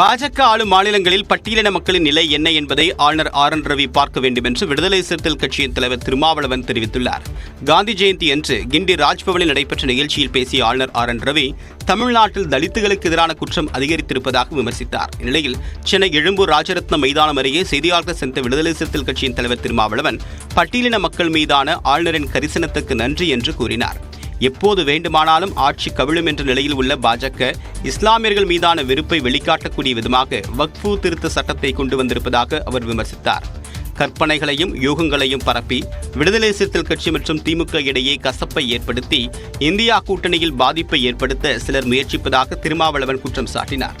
பாஜக ஆளும் மாநிலங்களில் பட்டியலின மக்களின் நிலை என்ன என்பதை ஆளுநர் ஆர் என் ரவி பார்க்க வேண்டும் என்று விடுதலை சிறுத்தைகள் கட்சியின் தலைவர் திருமாவளவன் தெரிவித்துள்ளார். காந்தி ஜெயந்தி அன்று கிண்டி ராஜ்பவனில் நடைபெற்ற நிகழ்ச்சியில் பேசிய ஆளுநர் ஆர் என் ரவி தமிழ்நாட்டில் தலித்துகளுக்கு எதிரான குற்றம் அதிகரித்திருப்பதாக விமர்சித்தார். இந்நிலையில் சென்னை எழும்பூர் ராஜரத்னம் மைதானம் அருகே செய்தியாளர்கள் சென்ற விடுதலை சிறுத்தைகள் கட்சியின் தலைவர் திருமாவளவன் பட்டியலின மக்கள் மீதான ஆளுநரின் கரிசனத்துக்கு நன்றி என்று கூறினார். எப்போது வேண்டுமானாலும் ஆட்சி கவிழும் என்ற நிலையில் உள்ள பாஜக இஸ்லாமியர்கள் மீதான வெறுப்பை வெளிக்காட்டக்கூடிய விதமாக வக்ஃபு திருத்த சட்டத்தை கொண்டு வந்திருப்பதாக அவர் விமர்சித்தார். கற்பனைகளையும் யூகங்களையும் பரப்பி விடுதலை சிறுத்தைகள் கட்சி மற்றும் திமுக இடையே கசப்பை ஏற்படுத்தி இந்தியா கூட்டணியில் பாதிப்பை ஏற்படுத்த சிலர் முயற்சிப்பதாக திருமாவளவன் குற்றம் சாட்டினார்.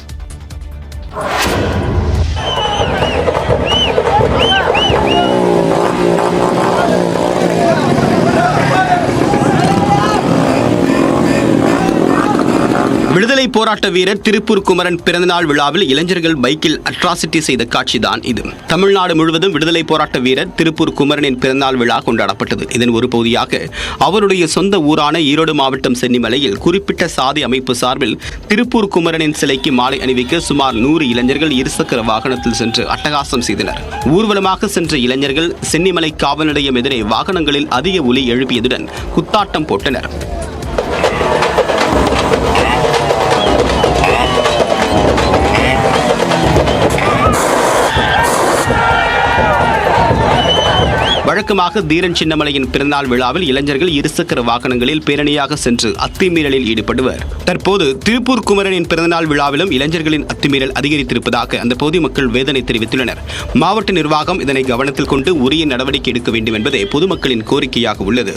விடுதலை போராட்ட வீரர் திருப்பூர் குமரன் பிறந்தநாள் விழாவில் இளைஞர்கள் பைக்கில் அட்ராசிட்டி செய்த காட்சிதான் இது. தமிழ்நாடு முழுவதும் விடுதலை போராட்ட வீரர் திருப்பூர் குமரனின் பிறந்தநாள் விழா கொண்டாடப்பட்டது. இதன் ஒரு பகுதியாக அவருடைய சொந்த ஊரான ஈரோடு மாவட்டம் சென்னிமலையில் குறிப்பிட்ட சாதி அமைப்பு சார்பில் திருப்பூர் குமரனின் சிலைக்கு மாலை அணிவிக்க சுமார் நூறு இளைஞர்கள் இருசக்கர வாகனத்தில் சென்று அட்டகாசம் செய்தனர். ஊர்வலமாக சென்ற இளைஞர்கள் சென்னிமலை காவல் நிலையம் எதிரே வாகனங்களில் அதிக ஒலி எழுப்பியதுடன் குத்தாட்டம் போட்டனர். வழக்கமாக தீரன் சின்னமலையின் பிறந்தநாள் விழாவில் இளைஞர்கள் இருசக்கர வாகனங்களில் பேரணியாக சென்று அத்துமீறலில் ஈடுபடுவர். தற்போது திருப்பூர் குமரனின் பிறந்தநாள் விழாவிலும் இளைஞர்களின் அத்துமீறல் அதிகரித்திருப்பதாக அந்த பகுதி மக்கள் வேதனை தெரிவித்துள்ளனர். மாவட்ட நிர்வாகம் இதனை கவனத்தில் கொண்டு உரிய நடவடிக்கை எடுக்க வேண்டும் என்பதே பொதுமக்களின் கோரிக்கையாக உள்ளது.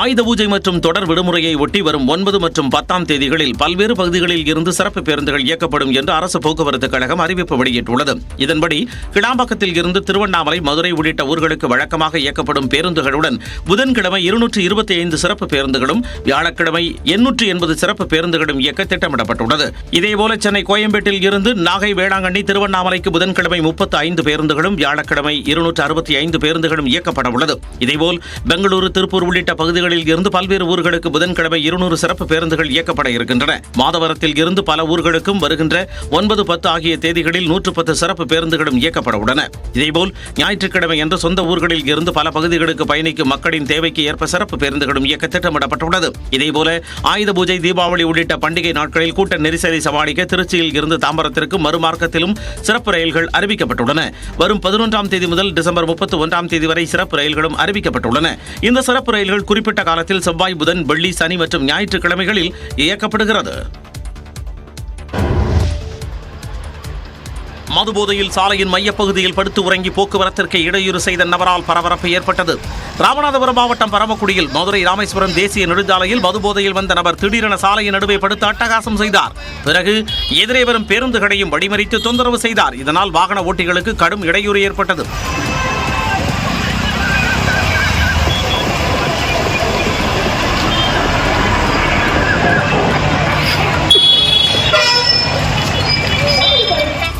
ஆயுத பூஜை மற்றும் தொடர் விடுமுறையை ஒட்டி வரும் ஒன்பது மற்றும் பத்தாம் தேதிகளில் பல்வேறு பகுதிகளில் இருந்து சிறப்பு பேருந்துகள் இயக்கப்படும் என்று அரசு போக்குவரத்து கழகம் அறிவிப்பு வெளியிட்டுள்ளது. இதன்படி கிளாம்பாக்கத்தில் இருந்து திருவண்ணாமலை மதுரை உள்ளிட்ட ஊர்களுக்கு வழக்கமாக இயக்கப்படும் பேருந்துகளுடன் புதன்கிழமை இருநூற்று இருபத்தி ஐந்து சிறப்பு பேருந்துகளும் வியாழக்கிழமை எண்ணூற்று எண்பது சிறப்பு பேருந்துகளும் இயக்க திட்டமிடப்பட்டுள்ளது. இதேபோல சென்னை கோயம்பேட்டில் இருந்து நாகை வேளாங்கண்ணி திருவண்ணாமலைக்கு புதன்கிழமை முப்பத்து ஐந்து பேருந்துகளும் வியாழக்கிழமை இருநூற்று அறுபத்தி ஐந்து பேருந்துகளும் இயக்கப்பட உள்ளது இதேபோல் பெங்களூரு திருப்பூர் உள்ளிட்ட பகுதிகளில் இருந்து பல்வேறு ஊர்களுக்கு புதன்கிழமை இருநூறு சிறப்பு பேருந்துகள் இயக்கப்பட இருக்கின்றன. மாதவரத்தில் இருந்து பல ஊர்களுக்கும் வருகின்ற ஒன்பது பத்து ஆகிய தேதிகளில் நூற்று பத்து சிறப்பு பேருந்துகளும் இயக்கப்பட உள்ளன. இதேபோல் ஞாயிற்றுக்கிழமை என்று சொந்த ஊர்களில் இருந்து பல பகுதிகளுக்கு பயணிக்கும் மக்களின் தேவைக்கு ஏற்ப சிறப்பு பேருந்துகளும் இயக்க திட்டமிடப்பட்டுள்ளது. இதேபோல ஆயுத பூஜை தீபாவளி உள்ளிட்ட பண்டிகை நாட்களில் கூட்ட நெரிசலை சமாளிக்க திருச்சியில் இருந்து தாம்பரத்திற்கும் மறுமார்க்கத்திலும் சிறப்பு ரயில்கள் அறிவிக்கப்பட்டுள்ளன. வரும் பதினொன்றாம் தேதி முதல் டிசம்பர் முப்பத்தி ஒன்றாம் தேதி வரை சிறப்பு ரயில்களும் அறிவிக்கப்பட்டுள்ளன. இந்த சிறப்பு ரயில்கள் குறிப்பிட்ட காலத்தில் செவ்வாய் புதன் வெள்ளி சனி மற்றும் ஞாயிற்றுக்கிழமைகளில் இயக்கப்படுகிறது. மதுபோதையில் சாலையின் மையப்பகுதியில் படுத்து உறங்கி போக்குவரத்திற்கு இடையூறு செய்த நபரால் பரபரப்பு ஏற்பட்டது. ராமநாதபுரம் மாவட்டம் பரமக்குடியில் மதுரை ராமேஸ்வரம் தேசிய நெடுஞ்சாலையில் மதுபோதையில் வந்த நபர் திடீரென சாலையின் நடுவே படுத்து அட்டகாசம் செய்தார். பிறகு எதிரே வரும் பேருந்துகளையும் வழிமறித்து தொந்தரவு செய்தார். இதனால் வாகன ஓட்டிகளுக்கு கடும் இடையூறு ஏற்பட்டது.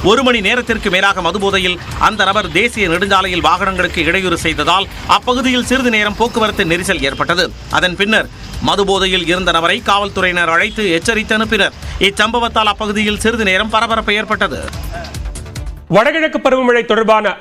ஒரு மணி நேரத்திற்கு மேலாக மதுபோதையில் அந்த நபர் தேசிய நெடுஞ்சாலையில் வாகனங்களுக்கு இடையூறு செய்ததால் அப்பகுதியில் சிறிது நேரம் போக்குவரத்து நெரிசல் ஏற்பட்டது. அதன் பின்னர் மதுபோதையில் இருந்த நபரை காவல்துறையினர் அழைத்து எச்சரித்து அனுப்பினர். இச்சம்பவத்தால் அப்பகுதியில் சிறிது நேரம் பரபரப்பு ஏற்பட்டது. வடகிழக்கு பருவமழை தொடர்பான